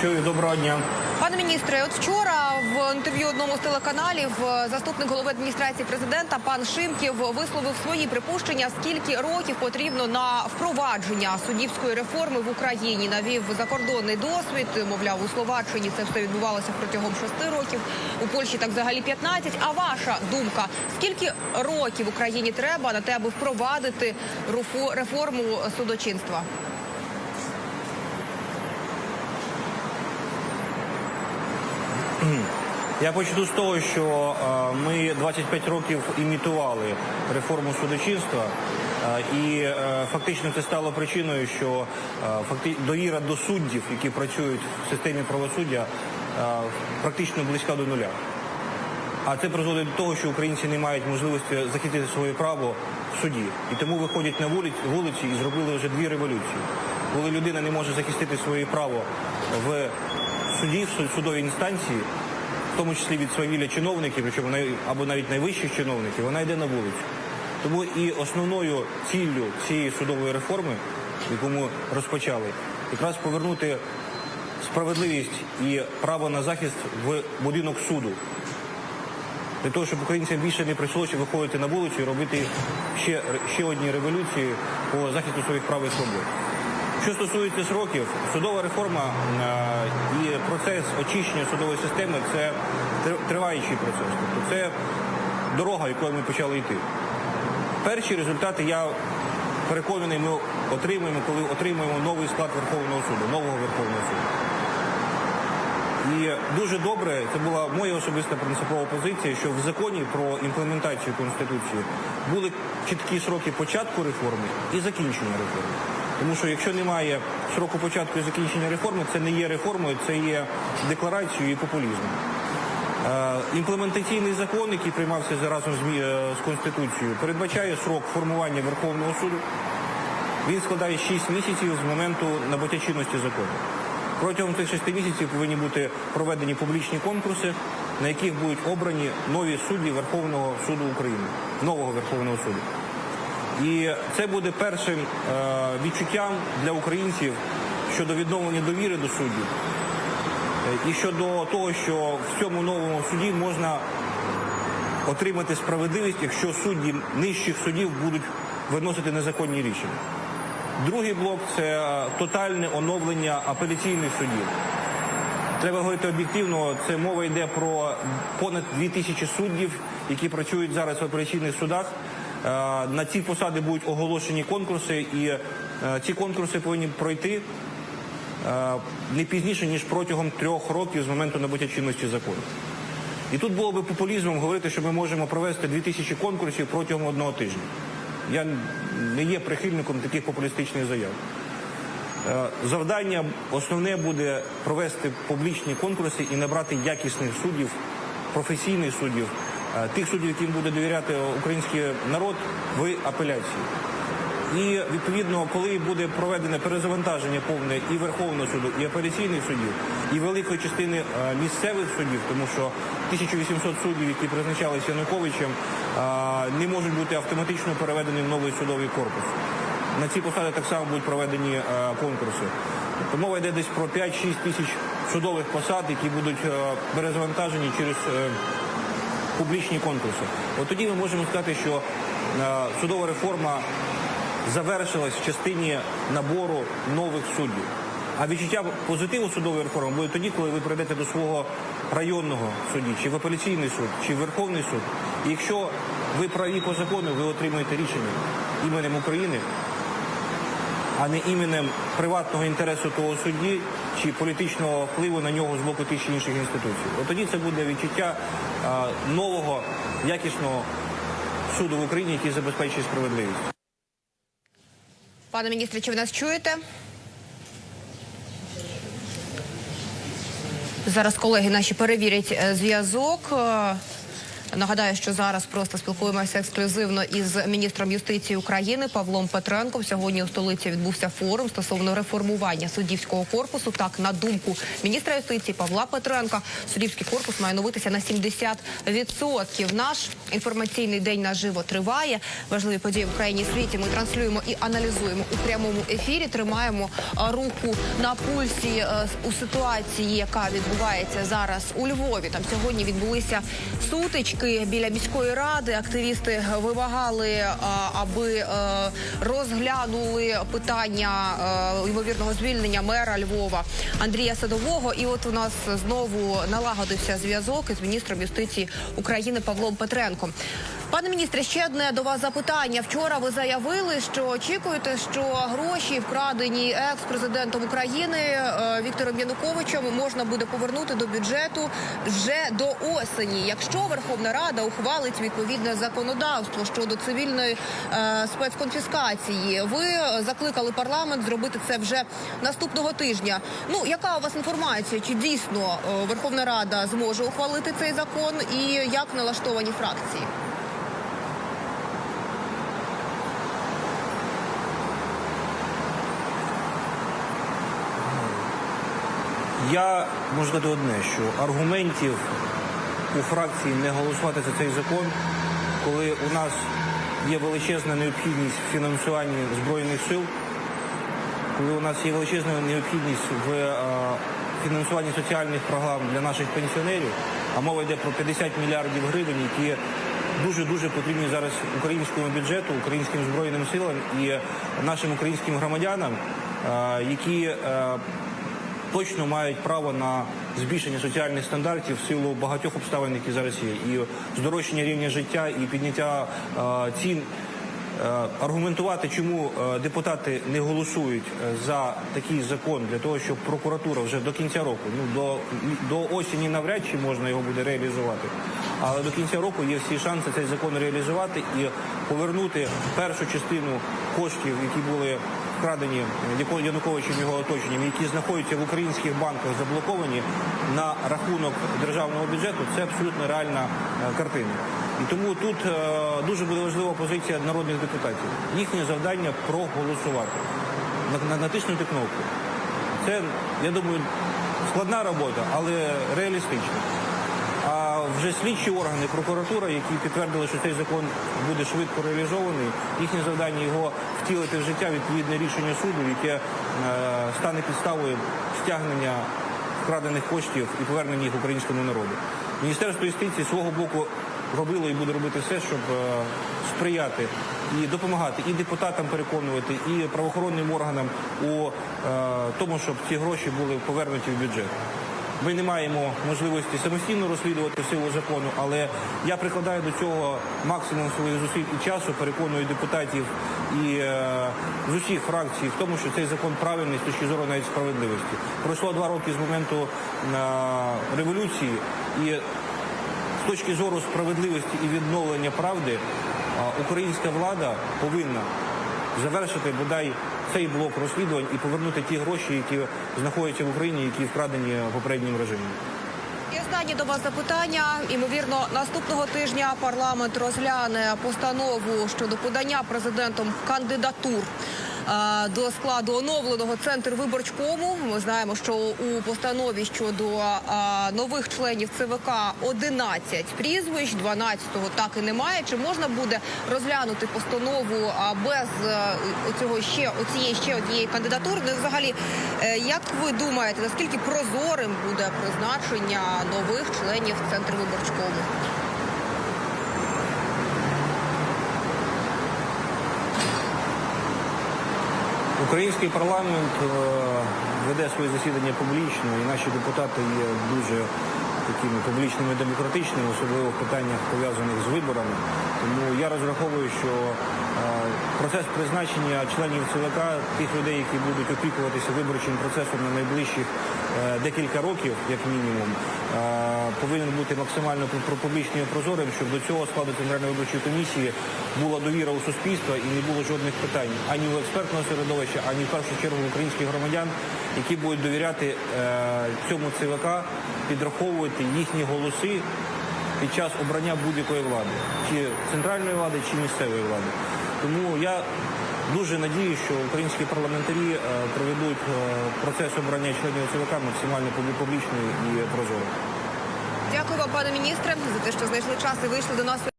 Чую, доброго дня. Пане міністре, от вчора в інтерв'ю одному з телеканалів е, заступник голови адміністрації президента пан Шимків висловив свої припущення, скільки років потрібно на впровадження суддівської реформи в Україні. Навів закордонний досвід. Мовляв, у Словаччині це все відбувалося протягом шести років. У Польщі так взагалі 15. А ваша думка, скільки років Україні треба на те, аби впровадити реформу судочинства? Я почну з того, що е, ми 25 років імітували реформу судочинства, е, і е, фактично це стало причиною, що довіра до суддів, які працюють в системі правосуддя, практично близька до нуля. А це призводить до того, що українці не мають можливості захистити своє право в суді. І тому виходять на вулиці, і зробили вже дві революції. Коли людина не може захистити своє право в суді, в судовій інстанції, тому числі від свавілля чиновників, причому або навіть найвищих чиновників, вона йде на вулицю. Тому і основною ціллю цієї судової реформи, яку ми розпочали, якраз повернути справедливість і право на захист в будинок суду для того, щоб українцям більше не прийшлося виходити на вулицю і робити ще, ще одні революції по захисту своїх прав і свобод. Що стосується сроків, судова реформа е, і процес очищення судової системи це тр- триваючий процес. Тобто це дорога, якою ми почали йти. Перші результати я переконаний, ми отримаємо, коли отримаємо новий склад Верховного суду, нового Верховного суду. І дуже добре, це була моя особиста принципова позиція, що в законі про імплементацію Конституції були чіткі сроки початку реформи і закінчення реформи. Тому що якщо немає сроку початку і закінчення реформи, це не є реформою, це є декларацією і популізмом. Е, Імплементаційний закон, який приймався разом е, з Конституцією, передбачає срок формування Верховного суду. Він складає 6 місяців з моменту набуття чинності закону. Протягом цих 6 місяців повинні бути проведені публічні конкурси, на яких будуть обрані нові судді Верховного суду України, нового Верховного суду. І це буде першим е, відчуттям для українців щодо відновлення довіри до суддів. Е, І щодо того, що в цьому новому суді можна отримати справедливість, якщо судді нижчих судів будуть виносити незаконні рішення. Другий блок це е, тотальне оновлення апеляційних судів. Треба говорити об'єктивно. Це мова йде про понад 2 тисячі суддів, які працюють зараз в апеляційних судах. Е, На ці посади будуть оголошені конкурси, і е, ці конкурси повинні пройти е, не пізніше ніж протягом трьох років з моменту набуття чинності закону. І тут було би популізмом говорити, що ми можемо провести 2000 конкурсів протягом одного тижня. Я не є прихильником таких популістичних заяв. Завдання основне буде провести публічні конкурси і набрати якісних суддів, професійних суддів, тих суддів, яким буде довіряти український народ в апеляції. І відповідно, коли буде проведене перезавантаження повне і Верховного суду, і апеляційних судів, і великої частини е, місцевих судів, тому що 1800 суддів, які призначалися Януковичем, е, не можуть бути автоматично переведені в новий судовий корпус. На ці посади так само будуть проведені е, конкурси. Тобто мова йде десь про 5-6 тисяч судових посад, які будуть е, перезавантажені через е, публічні конкурси. От тоді ми можемо сказати, що е, судова реформа завершилась в частині набору нових суддів. А відчуття позитиву судової реформи буде тоді, коли ви прийдете до свого районного судді, чи в апеляційний суд, чи в Верховний суд. І якщо ви праві по закону, ви отримаєте рішення іменем України, а не іменем приватного інтересу того судді чи політичного впливу на нього з боку тих чи інших інституцій. От тоді це буде відчуття а, нового, якісного суду в Україні, який забезпечує справедливість. Пане міністре, чи ви нас чуєте? Зараз колеги наші перевірять е, зв'язок. Нагадаю, що зараз просто спілкуємося ексклюзивно із міністром юстиції України Павлом Петренком. Сьогодні у столиці відбувся форум стосовно реформування суддівського корпусу. Так, на думку міністра юстиції Павла Петренка, суддівський корпус має новитися на 70%. Наш інформаційний день наживо триває. Важливі події в Україні і світі. Ми транслюємо і аналізуємо у прямому ефірі. Тримаємо руку на пульсі е, у ситуації, яка відбувається зараз у Львові. Там сьогодні відбулися сутички біля міської ради. Активісти вимагали, аби е, розглянули питання е, ймовірного звільнення мера Львова Андрія Садового. І от у нас знову налагодився зв'язок із міністром юстиції України Павлом Петренком. Пане міністре, ще одне до вас запитання. Вчора ви заявили, що очікуєте, що гроші, вкрадені екс-президентом України е, Віктором Януковичем, можна буде повернути до бюджету вже до осені, якщо Верховна Рада ухвалить відповідне законодавство щодо цивільної е, спецконфіскації. Ви закликали парламент зробити це вже наступного тижня. Ну яка у вас інформація? Чи дійсно е, Верховна Рада зможе ухвалити цей закон, і як налаштовані фракції? Я можу сказати одне, що аргументів у фракції не голосувати за цей закон, коли у нас є величезна необхідність в фінансуванні збройних сил, коли у нас є величезна необхідність в е, фінансуванні соціальних програм для наших пенсіонерів, а мова йде про 50 мільярдів гривень, які дуже дуже потрібні зараз українському бюджету, українським збройним силам і нашим українським громадянам, е, які е, точно мають право на збільшення соціальних стандартів в силу багатьох обставин, які зараз є, і здорожчання рівня життя, і підняття е, цін. Е, Аргументувати, чому е, депутати не голосують за такий закон для того, щоб прокуратура вже до кінця року, ну до, до осені навряд чи можна його буде реалізувати. Але до кінця року є всі шанси цей закон реалізувати і повернути першу частину коштів, які були вкрадені Януковичем його оточенням, які знаходяться в українських банках заблоковані на рахунок державного бюджету, це абсолютно реальна е, картина. І тому тут е, дуже буде важлива позиція народних депутатів. Їхнє завдання проголосувати, на- на- натиснути кнопку. Це, я думаю, складна робота, але реалістична. Вже слідчі органи, прокуратура, які підтвердили, що цей закон буде швидко реалізований, їхнє завдання його втілити в життя відповідне рішення суду, яке е, стане підставою стягнення вкрадених коштів і повернення їх українському народу. Міністерство юстиції свого боку робило і буде робити все, щоб е, сприяти і допомагати і депутатам переконувати, і правоохоронним органам у е, тому, щоб ці гроші були повернуті в бюджет. Ми не маємо можливості самостійно розслідувати силу закону, але я прикладаю до цього максимум своїх зусиль і часу, переконую депутатів і е, з усіх фракцій в тому, що цей закон правильний з точки зору навіть справедливості. Пройшло два роки з моменту е, революції, і з точки зору справедливості і відновлення правди, е, українська влада повинна завершити бодай цей блок розслідувань і повернути ті гроші, які знаходяться в Україні, які вкрадені попереднім режимом. І останні до вас запитання. Імовірно, наступного тижня парламент розгляне постанову щодо подання президентом кандидатур. До складу оновленого центру виборчкому ми знаємо, що у постанові щодо нових членів ЦВК 11 прізвищ, 12-го так і немає. Чи можна буде розглянути постанову без е, оцього ще оцієї ще однієї кандидатури? Ну, взагалі, е, як ви думаєте, наскільки прозорим буде призначення нових членів центру виборчкому? Український парламент е, веде своє засідання публічно, і наші депутати є дуже такими публічними демократичними, особливо в питаннях пов'язаних з виборами. Тому я розраховую, що процес призначення членів ЦВК, тих людей, які будуть опікуватися виборчим процесом на найближчих е, декілька років, як мінімум, повинен бути максимально пу- публічним і прозорим, щоб до цього складу Центральної виборчої комісії була довіра у суспільства і не було жодних питань ані у експертного середовища, ані в першу чергу в українських громадян, які будуть довіряти е, цьому ЦВК, підраховувати їхні голоси під час обрання будь-якої влади, чи центральної влади, чи місцевої влади. Тому я дуже надію, що українські парламентарі е, проведуть е, процес обрання членів ЦВК максимально публі- публічно і прозоро. Дякую вам, пане міністре, за те, що знайшли час і вийшли до нас.